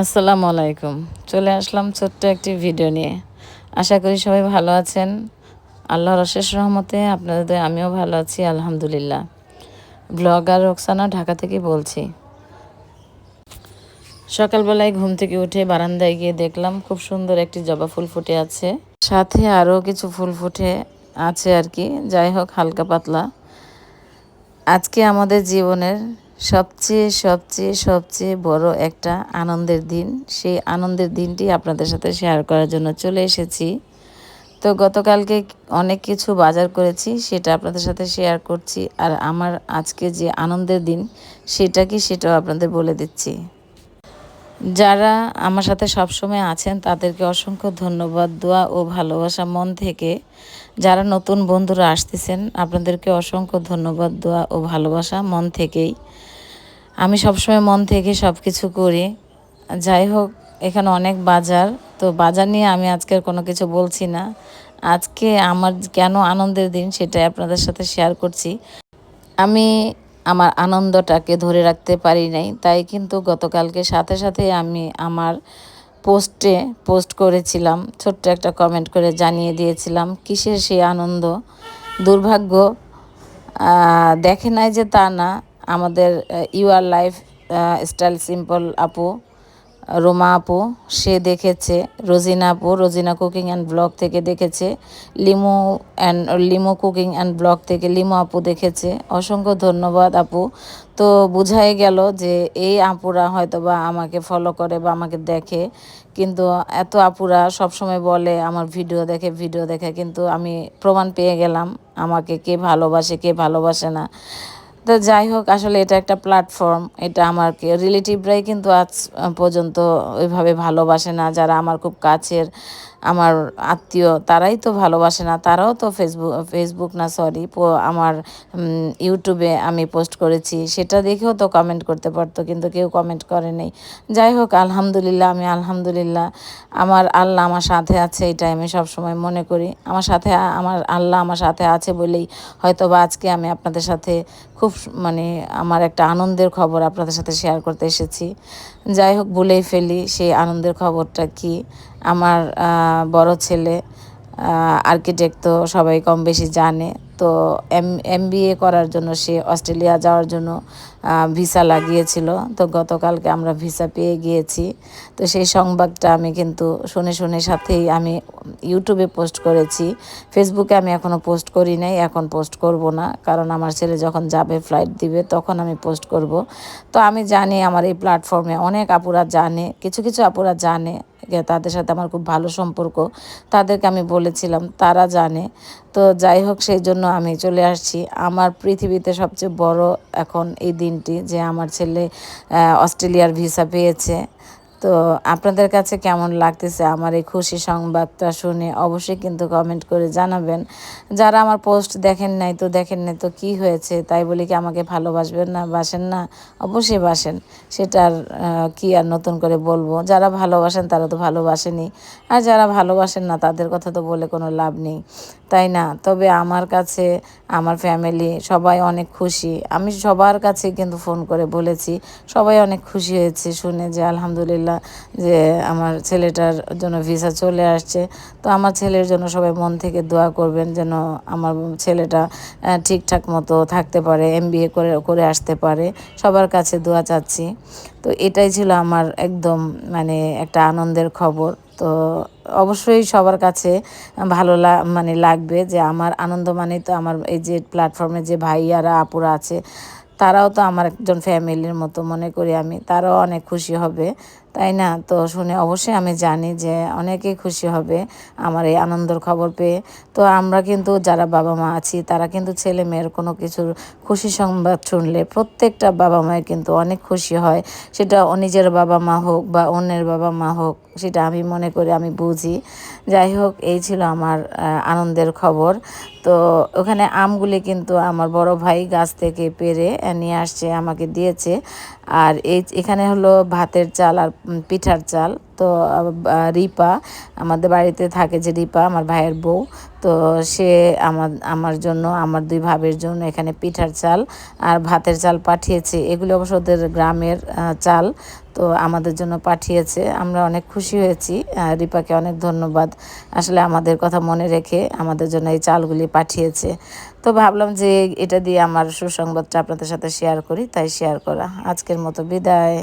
আসসালামু আলাইকুম। চলে আসলাম ছোট্ট একটি ভিডিও নিয়ে। আশা করি সবাই ভালো আছেন। আল্লাহর অশেষ রহমতে আপনাদের আমিও ভালো আছি, আলহামদুলিল্লাহ। ব্লগার রোকসানা ঢাকা থেকে বলছি। সকালবেলায় ঘুম থেকে উঠে বারান্দায় গিয়ে দেখলাম খুব সুন্দর একটি জবা ফুল ফুটে আছে। সাথে আরও কিছু ফুল ফুটে আছে আর কি। যাই হোক, হালকা পাতলা। আজকে আমাদের জীবনের সবচেয়ে সবচেয়ে সবচেয়ে বড় একটা আনন্দের দিন। সেই আনন্দের দিনটি আপনাদের সাথে শেয়ার করার জন্য চলে এসেছি। তো গতকালকে অনেক কিছু বাজার করেছি, সেটা আপনাদের সাথে শেয়ার করছি। আর আমার আজকে যে আনন্দের দিন, সেটা কি সেটাও আপনাদের বলে দিচ্ছি। যারা আমার সাথে সবসময় আছেন, তাদেরকে অসংখ্য ধন্যবাদ, দোয়া ও ভালোবাসা মন থেকে। যারা নতুন বন্ধুরা আসতেছেন, আপনাদেরকে অসংখ্য ধন্যবাদ, দোয়া ও ভালোবাসা মন থেকেই। আমি সবসময় মন থেকে সব কিছু করি। যাই হোক, এখানে অনেক বাজার, তো বাজার নিয়ে আমি আজকের কোনো কিছু বলছি না। আজকে আমার কেন আনন্দের দিন সেটাই আপনাদের সাথে শেয়ার করছি। আমি আমার আনন্দটাকে ধরে রাখতে পারি নাই, তাই কিন্তু গতকালকে সাথে সাথে আমি আমার পোস্টে পোস্ট করেছিলাম, ছোট্ট একটা কমেন্ট করে জানিয়ে দিয়েছিলাম, কিসের সেই আনন্দ? দুর্ভাগ্য দেখে নাই যে তা না। আমাদের you are life style simple আপু, রোমা আপু, সে দেখেছে, রোজিনা আপু, রোজিনা কুকিং অ্যান্ড ব্লগ থেকে দেখেছে, Limu and Limu cooking and blog থেকে লিমু আপু দেখেছে, অসংখ্য ধন্যবাদ আপু। তো বুঝাই গেল যে এই আপুরা হয়তো বা আমাকে ফলো করে বা আমাকে দেখে, কিন্তু এত আপুরা সবসময় বলে, আমার ভিডিও দেখে ভিডিও দেখে। কিন্তু আমি প্রমাণ পেয়ে গেলাম, আমাকে কে ভালোবাসে কে ভালোবাসে না। তো যাই হোক, আসলে এটা একটা প্ল্যাটফর্ম এটা আমাকে রিলেটিভরাই কিন্তু আজ পর্যন্ত ওইভাবে ভালোবাসে না। যারা আমার খুব কাছের, আমার আত্মীয়, তারাই তো ভালোবাসে না। তারাও তো ফেসবুক ফেসবুক না সরি আমার ইউটিউবে আমি পোস্ট করেছি। সেটা দেখেও তো কমেন্ট করতে পারতো, কিন্তু কেউ কমেন্ট করে নেই। যাই হোক, আলহামদুলিল্লাহ, আমি আলহামদুলিল্লাহ, আমার আল্লাহ আমার সাথে আছে এটাই আমি সবসময় মনে করি। আমার সাথে, আমার আল্লাহ আমার সাথে আছে বলেই হয়তো বা আজকে আমি আপনাদের সাথে খুব মানে আমার একটা আনন্দের খবর আপনাদের সাথে শেয়ার করতে এসেছি। যাই হোক ভুলেই ফেলি, সেই আনন্দের খবরটা কি? আমার বড় ছেলে আর্কিটেক্ট তো সবাই কম বেশি জানে। তো এম এম করার জন্য সে অস্ট্রেলিয়া যাওয়ার জন্য ভিসা লাগিয়েছিল। তো গতকালকে আমরা ভিসা পেয়ে গিয়েছি। তো সেই সংবাদটা আমি কিন্তু শুনে শুনে সাথেই আমি ইউটিউবে পোস্ট করেছি। ফেসবুকে আমি এখনও পোস্ট করি নাই, এখন পোস্ট করব না। কারণ আমার ছেলে যখন যাবে ফ্লাইট দিবে, তখন আমি পোস্ট করব। তো আমি জানি আমার এই প্ল্যাটফর্মে অনেক আপুরা জানে, কিছু কিছু আপুরা জানে। তাদের সাথে আমার খুব ভালো সম্পর্ক। তাদেরকে আমি বলেছিলাম, তারা জানে। তো যাই হোক, সেই জন্য আমি চলে আসছি। আমার পৃথিবীতে সবচেয়ে বড় এখন এই দিনটি যে আমার ছেলে অস্ট্রেলিয়ার ভিসা পেয়েছে। তো আপনাদের কাছে কেমন লাগতেছে আমার এই খুশি সংবাদটা শুনে অবশ্যই কিন্তু কমেন্ট করে জানাবেন। যারা আমার পোস্ট দেখেন নাই তো দেখেন নাই তো কি হয়েছে, তাই বলে কি আমাকে ভালোবাসবেন না, বাসেন না? অবশ্যই বাসেন সেটার কি আর নতুন করে বলব? যারা ভালোবাসেন তারা তো ভালোবাসেনি আর যারা ভালোবাসেন না তাদের কথা তো বলে কোনো লাভ নেই, তাই না? তবে আমার কাছে, আমার ফ্যামিলি সবাই অনেক খুশি, আমি সবার কাছে কিন্তু ফোন করে বলেছি, সবাই অনেক খুশি হয়েছে শুনে যে আলহামদুলিল্লাহ যে আমার ছেলেটার জন্য ভিসা চলে আসছে। তো আমার ছেলের জন্য সবাই মন থেকে দোয়া করবেন যেন আমার ছেলেটা ঠিকঠাক মতো থাকতে পারে এম করে করে আসতে পারে। সবার কাছে দোয়া চাচ্ছি। তো এটাই ছিল আমার একদম মানে একটা আনন্দের খবর। তো অবশ্যই সবার কাছে ভালো লা মানে লাগবে যে আমার আনন্দ মানে তো আমার এই যে প্ল্যাটফর্মে যে ভাইয়ারা, আপুরা আছে, তারাও তো আমার একজন ফ্যামিলির মতো মনে করি আমি। তারাও অনেক খুশি হবে। তাই না? তো শুনে অবশ্যই আমি জানি যে অনেকেই খুশি হবে আমার এই আনন্দের খবর পেয়ে। তো আমরা কিন্তু যারা বাবা মা আছি, তারা কিন্তু ছেলে মেয়ের কোনো কিছুর খুশি সংবাদ শুনলে প্রত্যেকটা বাবা মায়ের কিন্তু অনেক খুশি হয়। সেটা নিজের বাবা মা হোক বা অন্যের বাবা মা হোক, সেটা আমি মনে করি, আমি বুঝি। যাই হোক, এই ছিল আমার আনন্দের খবর। তো ওখানে আমগুলি কিন্তু আমার বড় ভাই গাছ থেকে পেরে নিয়ে আসছে, আমাকে দিয়েছে। আর এই, এখানে হলো ভাতের চাল আর পিঠার চাল। তো রিপা আমাদের বাড়িতে থাকে যে রিপা, আমার ভাইয়ের বউ। তো সে আমার আমার জন্য, আমার দুই ভাবের জন্য এখানে পিঠার চাল আর ভাতের চাল পাঠিয়েছে। এগুলো অবশ্য ওদের গ্রামের চাল। তো আমাদের জন্য পাঠিয়েছে। আমরা অনেক খুশি হয়েছি। রিপাকে অনেক ধন্যবাদ। আসলে আমাদের কথা মনে রেখে আমাদের জন্য এই চালগুলি পাঠিয়েছে। তো ভাবলাম যে এটা দিয়ে আমার সুসংবাদটা আপনাদের সাথে শেয়ার করি। তাই শেয়ার করা। আজকের মতো বিদায়।